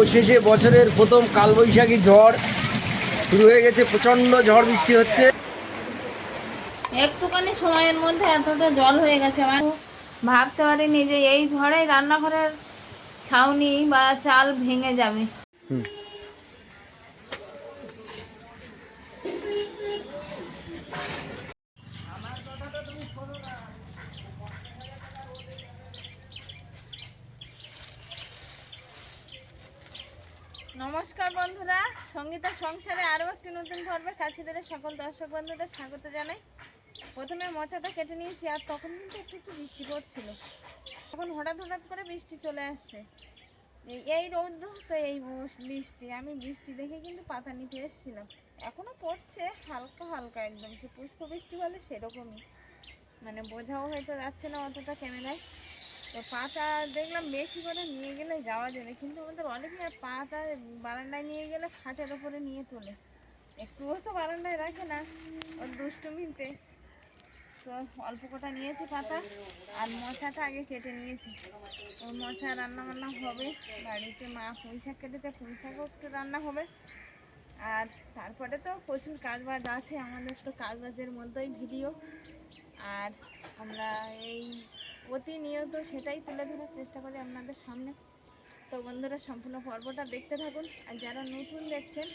অবশেষে বছরের প্রথম কালবৈশাখী ঝড় শুরু হয়ে গেছে প্রচণ্ড ঝড় বৃষ্টি হচ্ছে। একটুখানি সময়ের মধ্যে এতটা জল হয়ে গেছে আমার ভাবতে পারিনি যে এই ঝড়ে রান্নাঘরের ছাউনি বা চাল ভেঙে যাবে। নমস্কার বন্ধুরা, সঙ্গীতা সংসারে আরও একটি নতুন পর্বে কাছিদের সকল দর্শক বন্ধুদের স্বাগত জানাই। প্রথমে মোচাটা কেটে নিয়েছি আর তখন কিন্তু একটু একটু বৃষ্টি পড়ছিল। তখন হঠাৎ হঠাৎ করে বৃষ্টি চলে আসছে। এই- রৌদ্র, তো এই বৃষ্টি। আমি বৃষ্টি দেখে কিন্তু পাতা নিতে এসেছিলাম। এখনও পড়ছে, হালকা হালকা একদম। সে পুষ্প বৃষ্টি বলে সেরকমই। মানে বোঝাও হয়তো যাচ্ছে না অতটা ক্যামেরায়। তো পাতা দেখলাম বেশি করে নিয়ে গেলে যাওয়া যাবে। কিন্তু আমাদের অলিভিয়ার পাতা বারান্দায় নিয়ে গেলে খাটের ওপরে নিয়ে তোলে। একটুও তো বারান্দায় রাখে না, ওর দুষ্টুমিতে তো অল্প কটা নিয়েছি পাতা আর মোচাটা আগে কেটে নিয়েছি। ওই মোচা রান্না বান্না হবে, বাড়িতে মা পুঁই শাক কেটেছে পুঁই শাকও একটু রান্না হবে। আর তারপরে তো প্রচুর কাজবাজ আছে, আমাদের তো কাজবাজের মধ্যেই ভিডিও। আর আমরা এই প্রতিনিয়ত সেটাই তুলে ধরার চেষ্টা করি আপনাদের সামনে। তো বন্ধুরা, সম্পূর্ণ পর্বটা দেখতে থাকুন। আর যারা নতুন দেখছেন,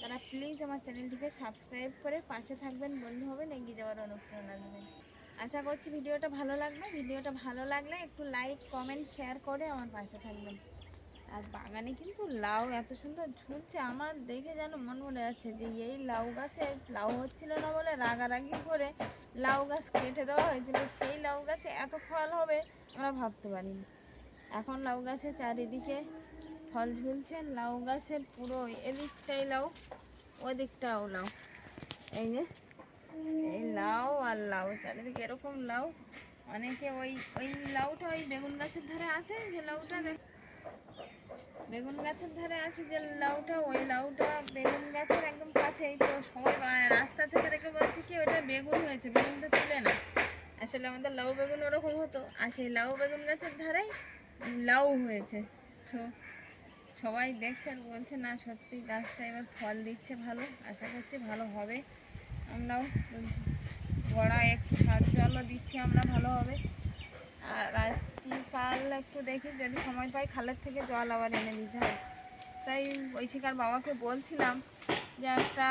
তারা প্লিজ আমার চ্যানেলটিকে সাবস্ক্রাইব করে পাশে থাকবেন, বন্ধু হবেন, এগিয়ে যাওয়ার অনুপ্রেরণা দেবেন আশা করছি ভিডিওটা ভালো লাগবে। ভিডিওটা ভালো লাগলে একটু লাইক কমেন্ট শেয়ার করে আমার পাশে থাকবেন। আর বাগানে কিন্তু লাউ এত সুন্দর ঝুলছে, আমার দেখে যেন মন মনে যাচ্ছে যে এই লাউ গাছে লাউ হচ্ছিল না বলে রাগারাগি করে লাউ গাছ কেটে দেওয়া হয়েছিল, সেই লাউ গাছে এত ফল হবে আমরা ভাবতে পারিনি। এখন লাউ গাছে চারিদিকে ফল ঝুলছে, লাউ গাছের পুরো এদিকটাই লাউ, ওদিকটাও লাউ। এই যে, এই লাউ আর লাউ, চারিদিকে এরকম লাউ, অনেকে ওই ওই লাউটা ওই বেগুন গাছের ধারে আছে, যে লাউটা বেগুন গাছের ধারে আছে যে লাউটা, ওই লাউটা বেগুন গাছের একদম কাছেই। তো সবাই রাস্তা থেকে দেখে বলছে কি, ওটা বেগুন হয়েছে, বেগুনটা তুলে না আসলে আমাদের লাউ বেগুন ওরকম হতো, আর সেই লাউ বেগুন গাছের ধারেই লাউ হয়েছে। তো সবাই দেখছে আর বলছে, না, সত্যি গাছটা এবার ফল দিচ্ছে ভালো, আশা করছি ভালো হবে। আমরাও গোড়া একটু সার জলও দিচ্ছি, আমরা ভালো হবে। আর আজ কাল একটু দেখি যদি সময় পাই খালের থেকে জল আবার এনে দিতে হয়। তাই ঐশিকার বাবাকে বলছিলাম যে একটা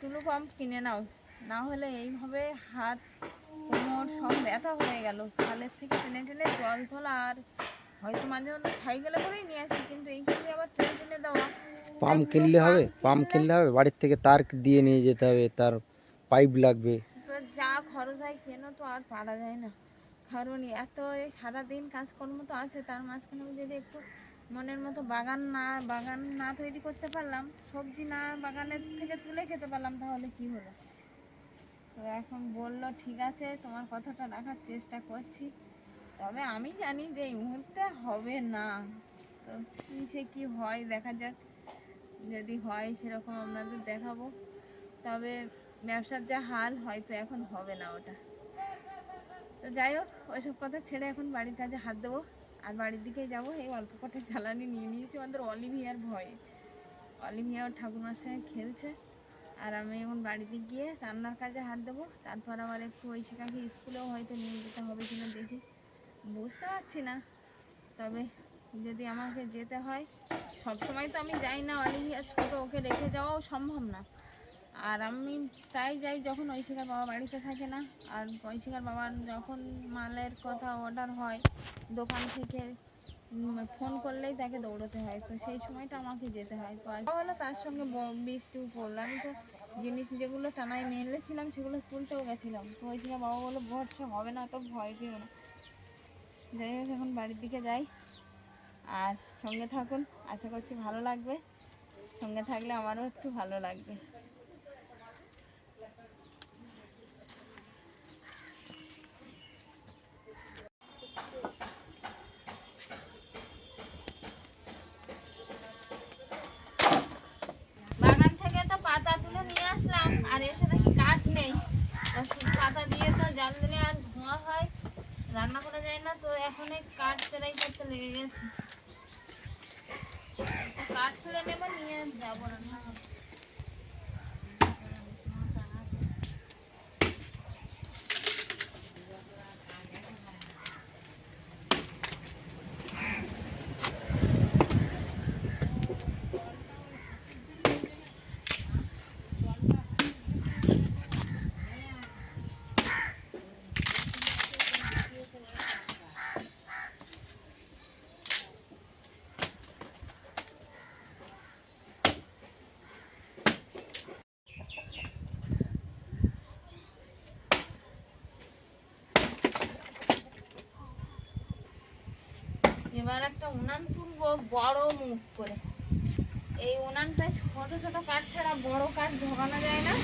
টুলু পাম্প কিনে নাও। না হলে এইভাবে হাত কোমর সব ব্যথা হয়ে গেল। খালের থেকে টেনে টেনে জল তোলা আর হয়তো মাঝে মধ্যে সাইকেলে করেই নিয়ে আসি কিন্তু এইখানে আবার টেনে টেনে দেওয়া। পাম্প কিনলে হবে? পাম্প কিনলে হবে? বাড়ির থেকে তার দিয়ে নিয়ে যেতে হবে তার পাইপ লাগবে। তো যা খরচ হয় কেন তো আর পারা যায় না। কারণ এত সারাদিন কাজকর্ম তো আছে, তার মাঝখানে যদি একটু মনের মতো বাগান না বাগান না তৈরি করতে পারলাম, সবজি না বাগানের থেকে তুলে খেতে পারলাম, তাহলে কি হলো? তো এখন বলল, ঠিক আছে, তোমার কথাটা রাখার চেষ্টা করছি। তবে আমি জানি যে এই মুহূর্তে হবে না। তো কি সে কি হয়, দেখা যাক। যদি হয়, সেরকম আপনাদের দেখাবো। তবে ব্যবসার যা হাল, হয়তো এখন হবে না ওটা। তো যাই হোক, ওইসব কথা ছেড়ে এখন বাড়ির কাজে হাত দেবো। আর বাড়ির দিকেই যাব। এই অল্প কটা জ্বালানি নিয়ে নিয়েছি, আমাদের অলিভিয়ার ভয়ে। অলিভিয়া ওর ঠাকুমার সঙ্গে খেলছে। আর আমি এখন বাড়িতে গিয়ে রান্নার কাজে হাত দেবো। তারপর আবার একটু ওই শেখাকে স্কুলেও হয়তো নিয়ে যেতে হবে কিনা দেখি। বুঝতে পারছি না। তবে যদি আমাকে যেতে হয় সব সময় তো আমি যাই না। অলিভিয়া ছোট, ওকে রেখে যাওয়াও সম্ভব না। আর আমি প্রায় যাই যখন ঐশিকার বাবা বাড়িতে থাকে না। আর ঐশিকার বাবার যখন মালের কথা অর্ডার হয়, দোকান থেকে ফোন করলেই তাকে দৌড়তে হয়। তো সেই সময়টা আমাকে যেতে হয়। তো হলো তার সঙ্গে বৃষ্টিও পড়ল আমি তো জিনিস যেগুলো টানায় মেলেছিলাম সেগুলো তুলতেও গেছিলাম। তো ঐশিকার বাবা বলল, ভরসা হবে না, তো ভয় পেও না। যাই হোক, এখন বাড়ির দিকে যাই। আর সঙ্গে থাকুন। আশা করছি ভালো লাগবে। সঙ্গে থাকলে আমারও একটু ভালো লাগবে। করা যায় না তো এখন এই কাঠ চেরাই করতে লেগে গেছে কাঠ তুলে নেব নিয়ে যাব না এবার একটা উনান তুলবো বড় মুখ করে। এই উনানটায় ছোট ছোট কাঠ ছাড়া বড় কাঠ ঢোকানো যায় না।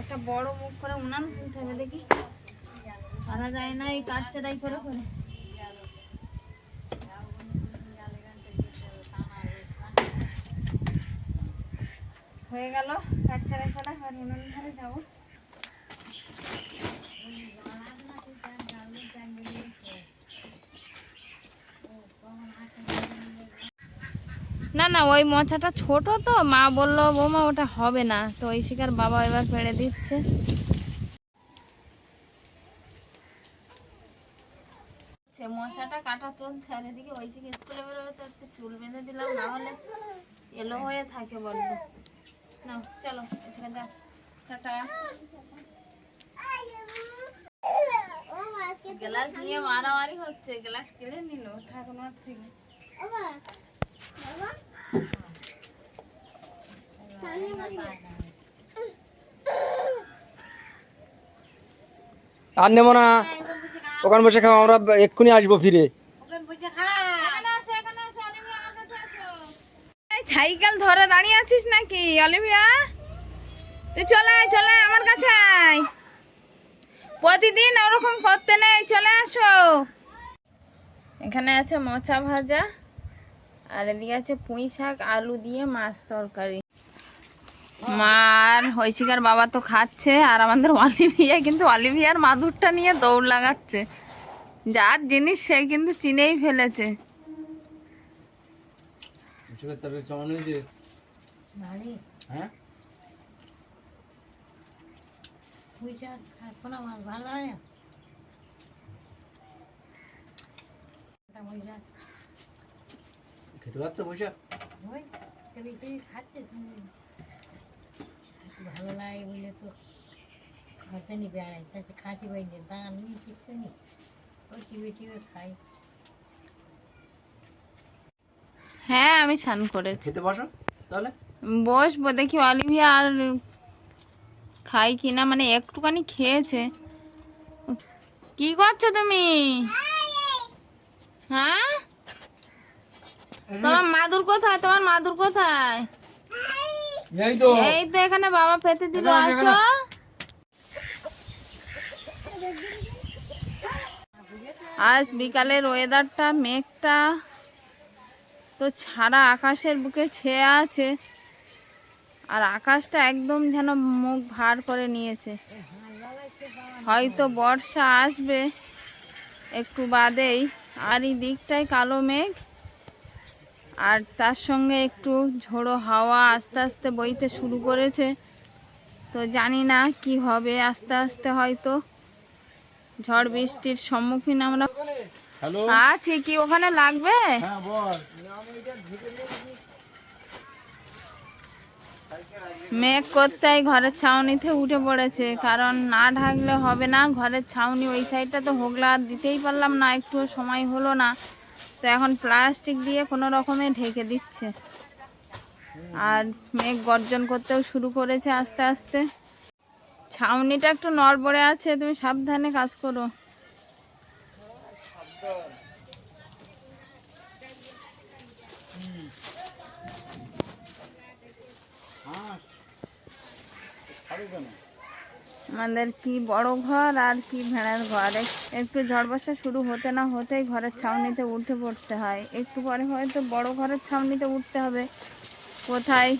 একটা বড় মুখ করে উনান তুলতে হবে দেখি। পারা যায় না এই কাঠ ছাড়াই করে করে। হয়ে গেল, কাঠ ছাড়াই করা আর উনান ধারে যাব। না না, ওই মোচাটা ছোট তো। মা বলল, বৌমা, ওটা হবে না। তো ওই শিকার বাবা এবার পেড়ে দিচ্ছে। মোচাটা কাটা চলছে, আর এদিকে শিখে স্কুলে বেরোবে তো, একটু চুল বেঁধে দিলাম, না হলে এলো হয়ে থাকে বড্ড। না চলো যাও টাটা। গ্লাস নিয়ে মারামারি হচ্ছে, গ্লাস কেড়ে নিল, ঠাকুমার থেকে। আর নেব না। ওখানে বসে খাও আমরা এক্ষুনি আসব ফিরে। সাইকেল ধরে দাঁড়িয়ে আছিস নাকি, অলিভিয়া? তুই চলে আয়, চলে আমার কাছে আয়। প্রতিদিন ওরকম করতে নেই, চলে আসো। এখানে আছে মোচা ভাজা। আর এদিকে আছে পুঁই শাক আলু দিয়ে মাছ তরকারি। মার হৈশিকার বাবা তো খাচ্ছে আর আমাদের অলিভিয়া কিন্তু অলিভিয়ার মাদুরটা নিয়ে দৌড় লাগাচ্ছে। যার জিনিস সে কিন্তু চিনেই ফেলেছে। হ্যাঁ? খেতে পারছ বৈশাখ ভালো লাগে বলে তো ঘরটা দান নিয়ে শিখছে নি। ওই টিভি টিভি খাই। হ্যাঁ আমি স্নান করেছি। খেতে বসো তাহলে। বসবো দেখি অলিভিয়া আর খাই কিনা মানে একটুখানি খেয়েছে। কি করছ তুমি? হ্যাঁ? তোমার মাদুর কোথায়? তোমার মাদুর কোথায়? এই তো। এই তো এখানে বাবা পেতে দিল আসো। আজ বিকালের ওয়েদারটা মেঘটা তো ছাড়া আকাশের বুকে ছেয়ে আছে। আর আকাশটা একদম যেন মুখ ভার করে নিয়েছে। হয়তো বর্ষা আসবে একটু বাদেই। আর এই দিকটায় কালো মেঘ। আর তার সঙ্গে একটু ঝোড়ো হাওয়া আস্তে আস্তে বইতে শুরু করেছে। তো জানি না কি হবে আস্তে আস্তে হয়তো ঝড় বৃষ্টির সম্মুখীন আমরা আছি কি ওখানে লাগবে? হ্যাঁ মেঘ করতেই ঘরের ছাউনিতে উঠে পড়েছে কারণ না ঢাকলে হবে না। ঘরের ছাউনি ওই সাইডটা তো হোগলা আর দিতেই পারলাম না একটু সময় হলো না। তো এখন প্লাস্টিক দিয়ে কোনো রকমে ঢেকে দিচ্ছে। আর মেঘ গর্জন করতেও শুরু করেছে আস্তে আস্তে। ছাউনিটা একটু নড়বড়ে আছে, তুমি সাবধানে কাজ করো। আমাদের কি বড় ঘর আর কি ভেড়ার ঘর? একটু ঝড় বর্ষা শুরু হতে না হতেই ঘরের ছাউনিতে উঠে পড়তে হয়। একটু পরে হয়তো বড় ঘরের ছাউনিতে উঠতে হবে। কোথায়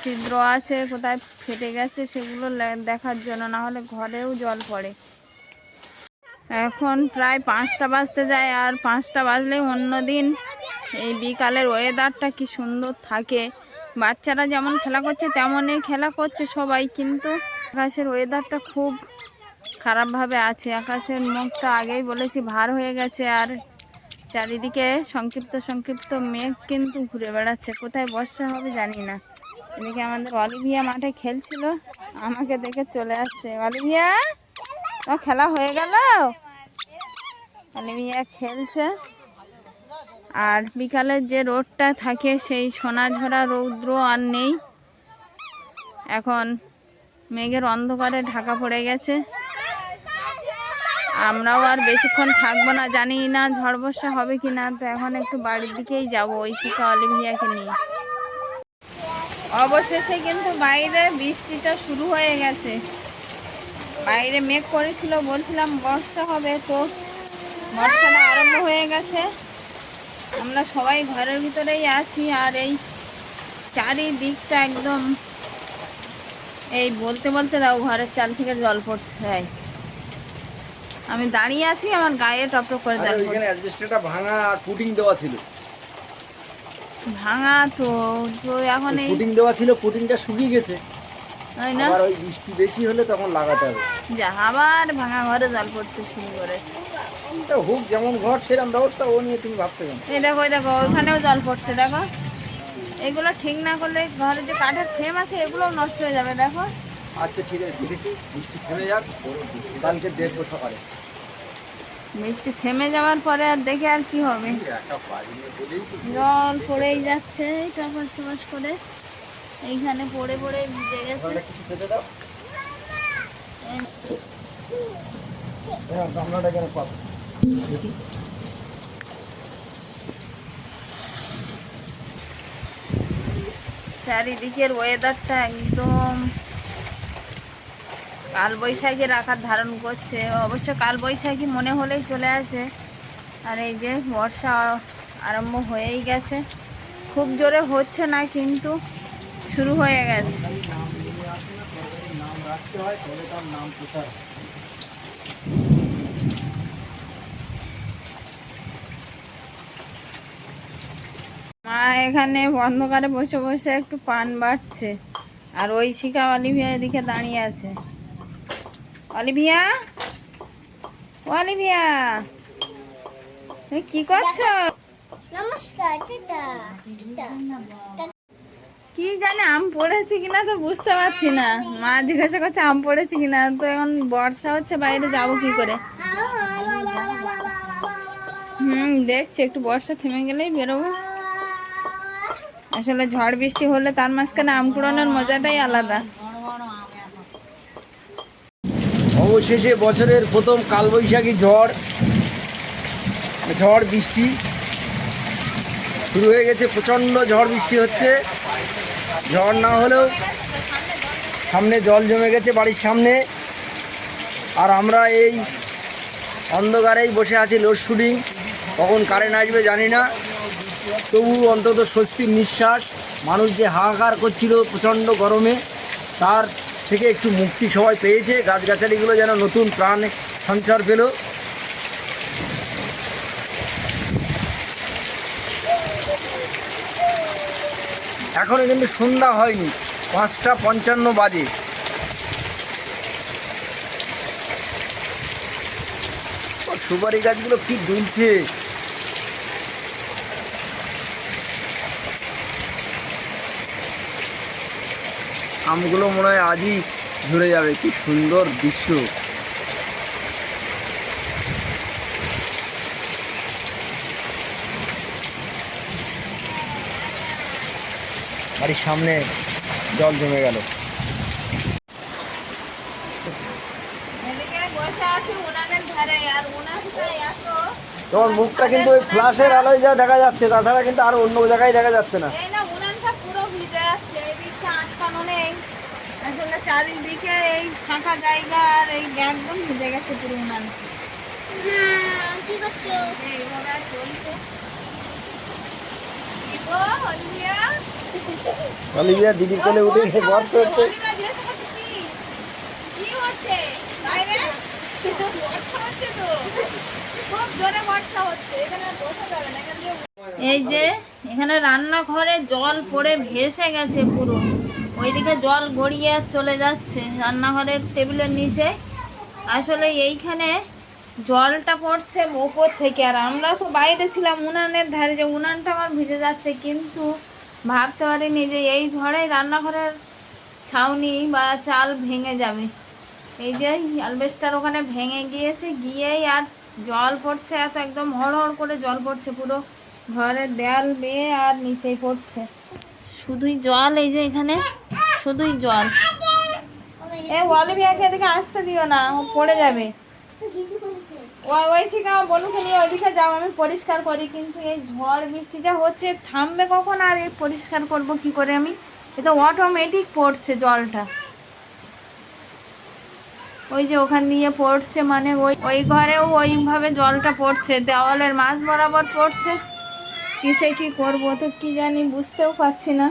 ছিদ্র আছে, কোথায় ফেটে গেছে সেগুলো দেখার জন্য, না হলে ঘরেও জল পড়ে। এখন প্রায় পাঁচটা বাজতে যায়, আর পাঁচটা বাজলে অন্য দিন এই বিকালের ওয়েদারটা কি সুন্দর থাকে। বাচ্চারা যেমন খেলা করছে, তেমনই খেলা করছে সবাই, কিন্তু আকাশের ওয়েদারটা খুব খারাপভাবে আছে। আকাশের মুখটা আগেই বলেছি, ভার হয়ে গেছে আর চারিদিকে সংক্ষিপ্ত সংক্ষিপ্ত মেঘ কিন্তু ঘুরে বেড়াচ্ছে। কোথায় বর্ষা হবে জানি না। এদিকে আমাদের অলিভিয়া মাঠে খেলছিল, আমাকে দেখে চলে আসছে। অলিভিয়া খেলা হয়ে গেল? অলিভিয়া খেলছে। আর বিকালের যে রোদটা থাকে সেই সোনা ঝরা রৌদ্র আর নেই। এখন মেঘের অন্ধকারে ঢাকা পড়ে গেছে। আমরাও আর বেশিক্ষণ থাকব না জানি না ঝড় বর্ষা হবে কি না তো এখন একটু বাড়ির দিকেই যাব, ওই শিখা অলিভিয়াকে নিয়ে। অবশেষে কিন্তু বাইরে বৃষ্টিটা শুরু হয়ে গেছে। বাইরে মেঘ করেছিল, বলছিলাম বর্ষা হবে। তো বর্ষাটা আরম্ভ হয়ে গেছে। আমরা সবাই ঘরের ভিতরেই আছি আর এই চারিদিকটা একদম এই বলতে বলতে দাও ঘরের চাল থেকে জল পড়ছে আমি দাঁড়িয়ে আছি আমার গায়ে টপটপ করে জল অ্যাসবেস্টটা ভাঙা আর পুটিং দেওয়া ছিল। ভাঙা তো তো এখন এই পুটিং দেওয়া ছিল পুটিংটা শুকিয়ে গেছে। তাই না? আবার ওই বৃষ্টি বেশি হলে তখন লাগাতে হবে। যা আবার ভাঙা ঘরে জল পড়তে শুরু করে তা হোক যেমন ঘর সেরকম ব্যবস্থা ও নিয়ে তুমি ভাবতে কেন এই দেখো দেখো ওইখানেও জল পড়ছে দেখো। এগুলো ঠিক না করলে ঘরে যে কাঠের ফ্রেম আছে এগুলোও নষ্ট হয়ে যাবে দেখো। আচ্ছা ঠিক আছে বৃষ্টি থেমে যাক কালকে দেখব সকালে বৃষ্টি থেমে যাওয়ার পরে আর দেখে আর কি হবে। জল পড়েই যাচ্ছে টপাস টপাস করে। এইখানে পড়ে পড়ে ভিজে গেছে। কিছু খেতে দাও। এই গামলাটা কেন পাবো। চারিদিকের ওয়েদারটা একদম কালবৈশাখী রাখার ধারণ করছে। অবশ্য কালবৈশাখী মনে হলেই চলে আসে। আর এই যে বর্ষা আরম্ভ হয়েই গেছে। খুব জোরে হচ্ছে না, কিন্তু শুরু হয়ে গেছে নাম রাখতে হয় তবে তার নাম প্রচার হয়। মা এখানে অন্ধকারে বসে বসে একটু পান বাড়ছে। আর ওই শিখা অলিভিয়া এদিকে দাঁড়িয়ে আছে। অলিভিয়া? অলিভিয়া! তুমি কি করছ? নমস্কার কি জানে আম পড়েছে কিনা তো বুঝতে পারছি না। মা জিজ্ঞাসা করছে আম পড়েছে কিনা? তো এখন বর্ষা হচ্ছে বাইরে যাব কি করে? হুম দেখছি একটু বর্ষা থেমে গেলেই বেরোবো। আসলে ঝড় বৃষ্টি হলে তার মাঝখানে আম কুড়ানোর মজাটাই আলাদা। অবশেষে বছরের প্রথম কালবৈশাখী ঝড় ঝড় বৃষ্টি শুরু হয়ে গেছে, প্রচণ্ড ঝড় বৃষ্টি হচ্ছে। ঝড় না হলেও সামনে জল জমে গেছে বাড়ির সামনে। আর আমরা এই অন্ধকারেই বসে আছি লোড লোডশুডিং কখন কারেন্ট আসবে জানি না। তবু অন্তত স্বস্তির নিঃশ্বাস, মানুষ যে হাহাকার করছিল প্রচণ্ড গরমে, তার থেকে একটু মুক্তি সবাই পেয়েছে। গাছগাছালিগুলো যেন নতুন প্রাণ সঞ্চার পেল। এখনও কিন্তু সন্ধ্যা হয়নি, পাঁচটা পঞ্চান্ন বাজে। সুপারি গাছগুলো কি দুলছে? আমগুলো মনে হয় আজই ঝরে যাবে। কি সুন্দর দৃশ্য। বাড়ির সামনে জল জমে গেল। ধারে তোমার মুখটা কিন্তু ওই ফ্লাশের আলোয় যা দেখা যাচ্ছে তাছাড়া কিন্তু আর অন্য জায়গায় দেখা যাচ্ছে না এই না উনানটা পুরো ভিজে যাচ্ছে এদিকে আটকানো নেই আসলে চারিদিকে এই ফাঁকা জায়গা আর এই একদম ভিজে গেছে পুরো উনান হ্যাঁ কি করছ এইভাবে চলছে কি গো, হলদিয়া? অলিভিয়া দিদির কোলে উঠে গিয়ে হচ্ছে অলিভা জিজ্ঞাসা করছে কি? কি হচ্ছে? বাইরে? হচ্ছে তো। খুব জোরে বর্ষা হচ্ছে। এখানে বসা যাবে না। এই যে এখানে রান্নাঘরে জল পড়ে ভেসে গেছে পুরো ওইদিকে জল গড়িয়ে চলে যাচ্ছে রান্নাঘরের টেবিলের নিচে। আসলে এইখানে জলটা পড়ছে ওপর থেকে, আর আমরা তো বাইরে ছিলাম উনানের ধারে যে উনানটা আমার ভিজে যাচ্ছে, কিন্তু ভাবতে পারিনি যে এই ঝড়ে রান্নাঘরের ছাউনি বা চাল ভেঙে যাবে। এই যে অ্যালবেস্টার ওখানে ভেঙে গিয়েছে, গিয়েই আর জল পড়ছে, এত একদম হড় করে জল পড়ছে, পুরো ঘরের দেয়াল বেয়ে আর নিচেই পড়ছে। শুধুই জল, এই যে এখানে শুধুই জল। এ অলিভিয়াকে এদিকে আসতে দিও না, ও পড়ে যাবে। ওই ওই শিখা বনুকে নিয়ে ওইদিকে যাও, আমি পরিষ্কার করি, কিন্তু এই ঝড়, বৃষ্টি যা হচ্ছে, থামবে কখন আর এই পরিষ্কার করব কি করে আমি? এ তো অটোমেটিক পড়ছে জলটা। ওই যে ওখান দিয়ে পড়ছে মানে ওই ওই ঘরেও ওইভাবে জলটা পড়ছে, দেওয়ালের মাঝ বরাবর পড়ছে। কিসে কি করব, তো কি জানি বুঝতেও পারছি না।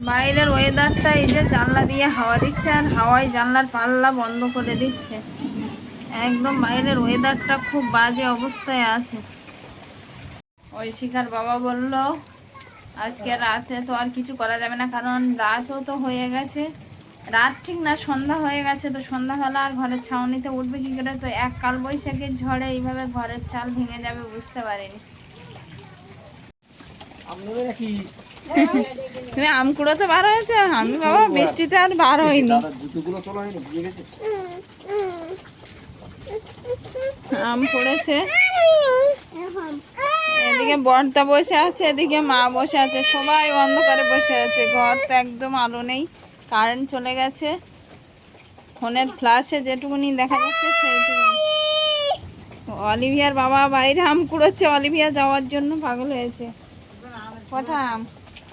বাইরের ওয়েদারটা এই যে জানলা দিয়ে হাওয়া দিচ্ছে আর হাওয়ায় জানলার পাল্লা বন্ধ করে দিচ্ছে। একদম বাইরের ওয়েদারটা খুব বাজে অবস্থায় আছে। ওই শিখার বাবা বলল, আজকে রাতে তো আর কিছু করা যাবে না, কারণ রাতও তো হয়ে গেছে। রাত ঠিক না, সন্ধ্যা হয়ে গেছে, তো সন্ধ্যাবেলা আর ঘরের ছাউনিতে উঠবে কি করে? তো এক কাল বৈশাখের ঝড়ে এইভাবে ঘরের চাল ভেঙে যাবে, বুঝতে পারিনি। তুমি আম কুড়াতে বার হয়েছে? আমি বাবা বৃষ্টিতে আর বার হইনি। আম পড়েছে। এদিকে বর্দা বসে আছে, এদিকে মা বসে আছে, সবাই অন্ধকারে বসে আছে। ঘর তো একদম আলো নেই কারেন্ট চলে গেছে। ফোনের ফ্ল্যাশে যেটুকুনি দেখা যাচ্ছে, সেইটুকুনি। অলিভিয়ার বাবা বাইরে আম কুড়োচ্ছে, অলিভিয়া যাওয়ার জন্য পাগল হয়েছে। কটা আম?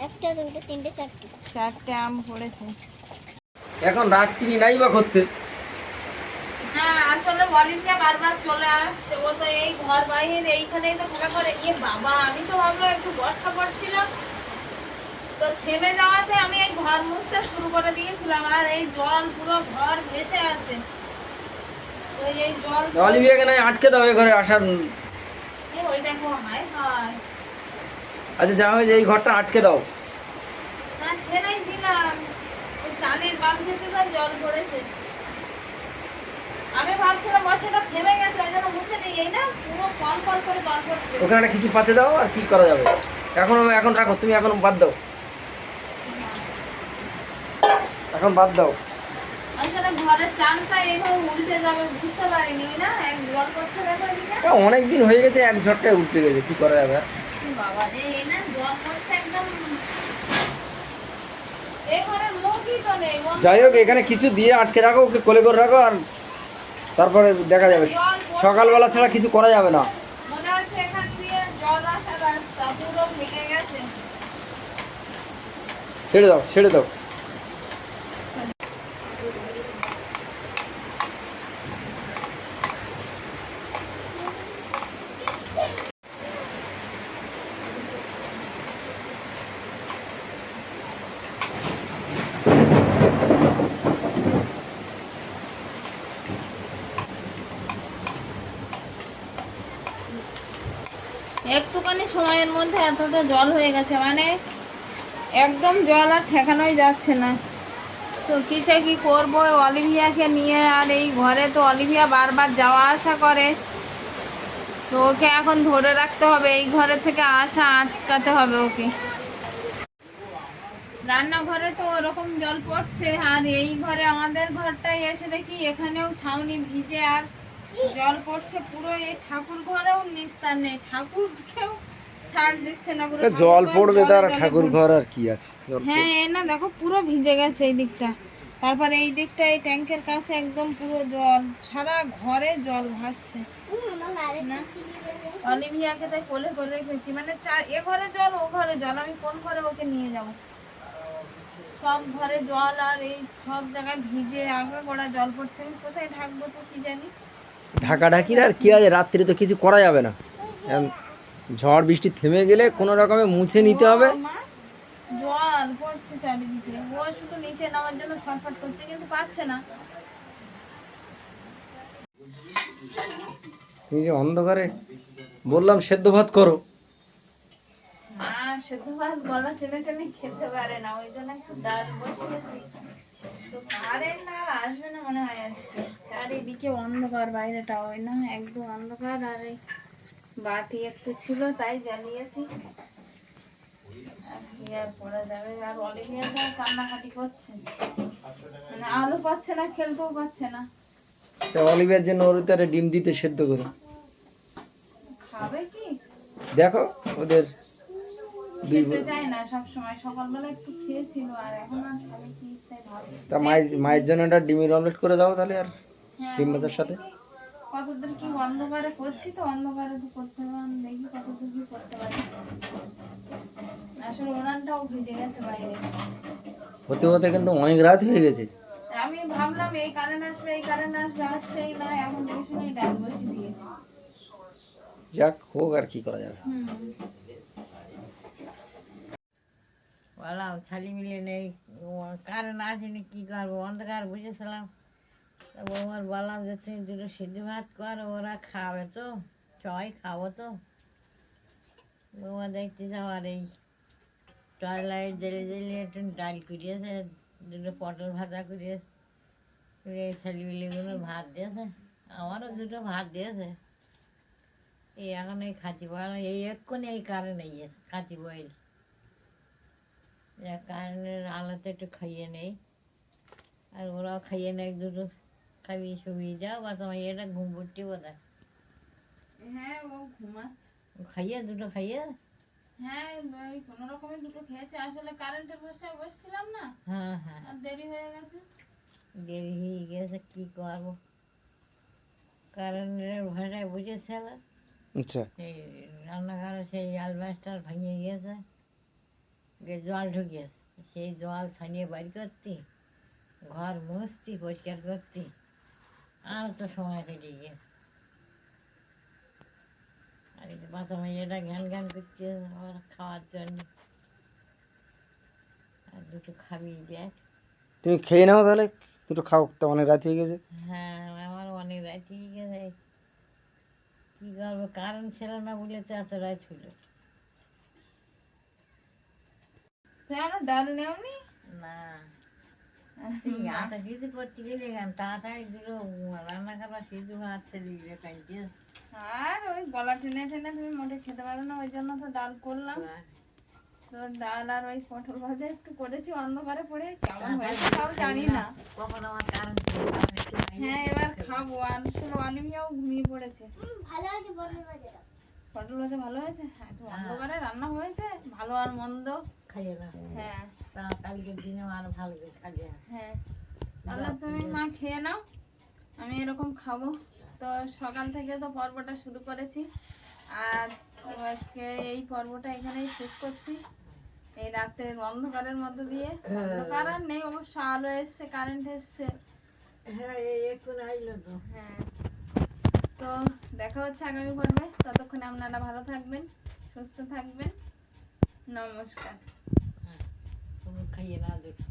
একটা দুটো তিনটে চারটে। চারটে আম পড়েছে। এখন রাত্রি নাই বা করতে? না আসলে অলিভিয়া বারবার চলে আসছে। ও তো এই ঘর বাইরে এইখানেই তো খেলা করে গিয়ে বাবা আমি তো ভাবলাম একটু বর্ষা পড়ছিলাম তো থেমে যাওয়াতে আমি এই ঘর মুছতে শুরু করে দিয়েছিলাম। আর এই জল পুরো ঘর ভেসে আছে। তো এই জল অলিভিয়াকে নাই আটকে দাও ঘরে আসার। ওই দেখো হায় হায়। আচ্ছা যা হয়েছে এই ঘরটা আটকে দাও। ওখানে একটা কিছু পাতে দাও আর কি করা যাবে? এখন এখন রাখো তুমি এখন বাদ দাও। এখন বাদ দাও। আসলে ঘরের চানটা এইভাবে উল্টে যাবে বুঝতে পারিনি ওই না এক জল করছে দেখো এদিকে। অনেক দিন হয়ে গেছে এক ঝটকায় উঠতে গেছে কি করা যাবে? বাবা রে এই জল করছে একদম। এই মুখই তো নেই যাই হোক এখানে কিছু দিয়ে আটকে রাখো ওকে কোলে করে রাখো আর তারপরে দেখা যাবে। সকালবেলা ছাড়া কিছু করা যাবে না। মনে হচ্ছে এখান দিয়ে জল আসার রাস্তা পুরো ভেঙে গেছে। ছেড়ে দাও ছেড়ে দাও। একটুখানি সময়ের মধ্যে এতটা জল হয়ে গেছে মানে একদম জল আর ঠেকানোই যাচ্ছে না। তো কিসে কি করব? অলিভিয়াকে নিয়ে আর এই ঘরে তো অলিভিয়া বারবার যাওয়া আসা করে। তো ওকে এখন ধরে রাখতে হবে, এই ঘরে থেকে আসা আটকাতে হবে ওকে। রান্নাঘরে তো ওরকম জল পড়ছে, আর এই ঘরে আমাদের ঘরটাই এসে দেখি এখানেও ছাউনি ভিজে আর জল পড়ছে পুরো এই ঠাকুর ঘরেও নিস্তার নেই। ঠাকুরকেও ছাড় দিচ্ছে না পুরো জল পড়বে তার ঠাকুর ঘর আর কি আছে? হ্যাঁ এই না দেখো পুরো ভিজে গেছে এই দিকটা। তারপরে এই দিকটা এই ট্যাঙ্কের কাছে একদম পুরো জল সারা ঘরে জল ভাসছে। অলিভিয়াকে তাই কোলে করে রেখেছি মানে এ ঘরে জল ও ঘরে জল আমি কোন ঘরে ওকে নিয়ে যাব? সব ঘরে জল আর এই সব জায়গায় ভিজে আগা গোড়া জল পড়ছে। আমি কোথায় ঢাকবো তো কি জানি? ঢাকা ঢাকির আর কি আছে? রাত্রি তো কিছু করা যাবে না। ঝড় বৃষ্টি থেমে গেলে কোনো রকমে মুছে নিতে হবে। জল পড়ছে চারিদিকে। ও শুধু নিচে নামার জন্য ছটফট করছে কিন্তু পাচ্ছে না। তুমি যে অন্ধকারে বললাম সেদ্ধ ভাত করো। সেদ্ধ ভাত গলা টেনে টেনে খেতে পারে না। ওই জন্য ডাল বসিয়েছি। তো কারেন্ট না আসবে না মনে হয় আজকে চারিদিকে অন্ধকার বাইরেটা ওই না একদম অন্ধকার আর এই বাতি একটু ছিল তাই জ্বালিয়েছি। আর কি যাবে? আর অলিভিয়াটা কান্নাকাটি করছে মানে আলু পাচ্ছে না খেলতেও পাচ্ছে না। তা অলিভের জন্য ওর তারে ডিম দিতে সেদ্ধ করে। খাবে কি? দেখো ওদের দুই খেতে চায় না সব সময় সকালবেলা একটু খেয়েছিল আর এখন আর খাবে কি? তা মায়ের মায়ের জন্য একটা ডিমের অমলেট করে দাও তাহলে আর হ্যাঁ, ডিম ভাতের সাথে। কতদূর কি অন্ধকারে করছি তো? অন্ধকারে তো করতে পারলাম দেখি কতদূর কি করতে পারি। আসলে উনানটাও ভিজে গেছে বাইরে। হতে হতে কিন্তু অনেক রাত হয়ে গেছে। আমি ভাবলাম এই কারেন্ট আসবে এই কারেন্ট আসবে আসছেই না এখন দেখে শুনে ডাল বসিয়ে দিয়েছি। যাক হোক আর কি করা যাবে। হুম। বলাও ছালি মিলে নেই। কারেন্ট আসেনি, কী করব? অন্ধকার বসেছিলাম তা বৌমার বললাম যে, তুমি দুটো সিদ্ধ ভাত কর, ওরা খাবে তো, সবাই খাব তো। বৌমা দেখতে আর এই টয়লাইট জেলে জেলে একটু ডাল করিয়েছে দুটো পটল ভাজা করিয়ে করে এই ছেলে মিলেগুলো ভাত দিয়েছে, আমারও দুটো ভাত দিয়েছে। এই এখন এই খাচি বয়েল এই এক্ষুনি এই কারেন্ট এই খাচি বয়েল কারেন্টের আলোতে একটু খাইয়ে নেই। আর ওরাও খাইয়ে নেয় দুটো খাবি শুবিয়ে যাও বা তোমার এটা ঘুম পড়টি বোধ হ্যাঁ ও ঘুমাচ্ছে। খাইয়ে দুটো খাইয়ে? হ্যাঁ ওই কোনো রকমের দুটো খেয়েছে। আসলে কারেন্টের বসে বসছিলাম না। হ্যাঁ হ্যাঁ। আর দেরি হয়ে গেছে। দেরি হয়ে গেছে কী করব? কারেন্টের ভাষায় বুঝেছিল আচ্ছা। সেই রান্নাঘরে সেই অ্যালবাস্টার ভেঙে গিয়েছে গিয়ে জল ঢুকিয়েছে সেই জল ছানিয়ে বাড়ি করতি ঘর মুছতি পরিষ্কার করতি। আর তো সময় কেটে গিয়েছে আর এই বাচ্চা মেয়েটা ঘ্যান ঘ্যান করছে আবার খাওয়ার জন্য। আর দুটো খাবি দেখ। তুমি খেয়ে নাও তাহলে দুটো খাও তো অনেক রাত হয়ে গেছে। হ্যাঁ আমার অনেক রাত হয়ে গেছে। কী করব কারণ ছিল না বলে তো এত রাত হলো। তুই ডাল নেওনি না কিছু করতে গেলে তাড়াতাড়ি দুটো রান্না করা সিদ্ধ ভাত ছেলে গিয়ে আর ওই গলা টেনে টেনে তুমি মোটে খেতে পারো না ওই জন্য তো ডাল করলাম তো ডাল আর ওই পটল ভাজা একটু করেছি অন্ধকারে পড়ে কেমন হয়েছে তাও জানি না। কখন আমার কারণ। হ্যাঁ এবার খাব আসলে অলিভিয়াও ঘুমিয়ে পড়েছে। ভালো আছে বড় বাজার পটল ভাজা ভালো হয়েছে? হ্যাঁ তো অন্ধকারে রান্না হয়েছে ভালো আর মন্দ। খাইয়ে না। হ্যাঁ। তা কালকের দিনে আরও ভালো করে খাইয়ে হ্যাঁ। তাহলে তুমি মা খেয়ে নাও। আমি এরকম খাব। তো সকাল থেকে তো পর্বটা শুরু করেছি। আর আজকে এই পর্বটা এখানেই শেষ করছি। এই রাতের অন্ধকারের মধ্য দিয়ে। অন্ধকার আর নেই অবশ্য আলো এসছে কারেন্ট এসছে। হ্যাঁ এই এখন আইলো তো। হ্যাঁ। তো দেখা হচ্ছে আগামী পর্বে। ততক্ষণে আপনারা ভালো থাকবেন সুস্থ থাকবেন। নমস্কার। তুমি খাইয়ে না দুটো